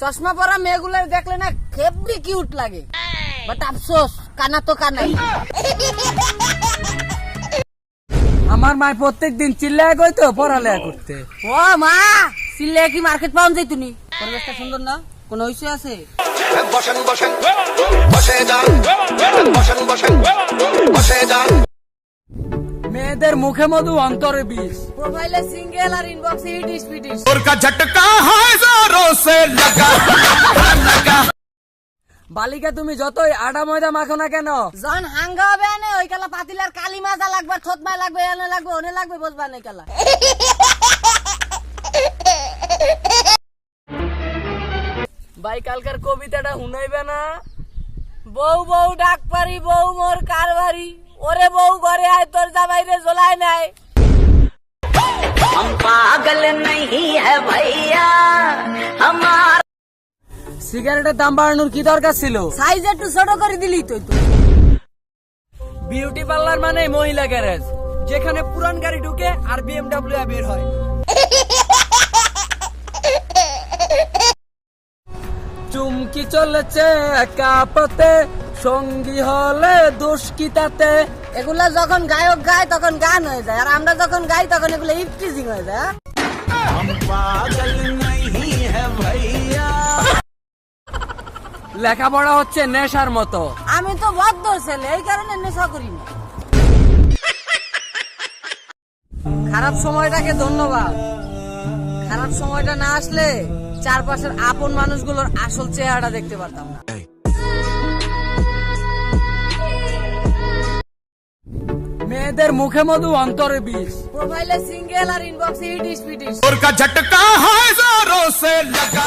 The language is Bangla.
চশমা পরা মেয়েগুলোর দেখলে না খেপড়ি কিউট লাগে। বাট আফসোস কানা তো কানাই। আমার মায় প্রত্যেক দিন চিল্লায় গই কইতো পড়ালেখা করতে। ও মা চিল্লায় কি মার্কেট পাউন যাই তুমি? পরিবেশটা সুন্দর না? কোনো ইস্যু আছে? বসেন বসেন। বসে যান। বসেন বসেন। বসে যান। মেয়েদের মুখে মধু অন্তরে বিষ প্রোফাইলে সিঙ্গেল আর ইনবক্সে হিট স্পিটিস ওর কা ঝটকা হয় জোরো সে লাগা লাগা বালিকা তুমি যতই আডা ময়দা মাখো না কেন জন হাঙ্গা হবে না ওই কালা পাতিলার কালি মাজা লাগবে থতমা লাগবে এনে লাগবে ওনে লাগবে বসবা না কালা ভাই কালকার কবিতাটা শুনাইবে না বউ বউ ডাক পারি বউ মোর কারবারি ওরে বউ ঘরে আয় তোর জামাই রে জ্বলাই নাই সিগারেটের দাম বাড়ানোর কি দরকার ছিল? সাইজ একটু ছোট করে দিলি তুই তুই বিউটি পার্লার মানে মহিলা গ্যারেজ যেখানে পুরান গাড়ি ঢুকে আর বিএমডব্লিউ বের হয়। চুমকি চলেছে কাপতে সঙ্গী হলে দোষ কি তাতে? এগুলা যখন গায়ক গায় তখন গান হয়ে যায় আর আমরা যখন গাই তখন এগুলো ইফটিজিং হয়ে যায় হ্যাঁ? লেখাপড়া হচ্ছে নেশার মতো। আমি তো বদ্ধ ছেলে এই কারণে নেশা করি না। খারাপ সময়টাকে ধন্যবাদ। খারাপ সময়টা না আসলে চারপাশের আপন মানুষগুলোর আসল চেহারাটা দেখতে পারতাম না। মেয়েদের মুখে মধু অন্তরে বিষ। প্রোফাইলে সিঙ্গেল আর ইনবক্সে হিট স্পিডিশ ওর কা ঝটকা হায় জোরো সে লাগা।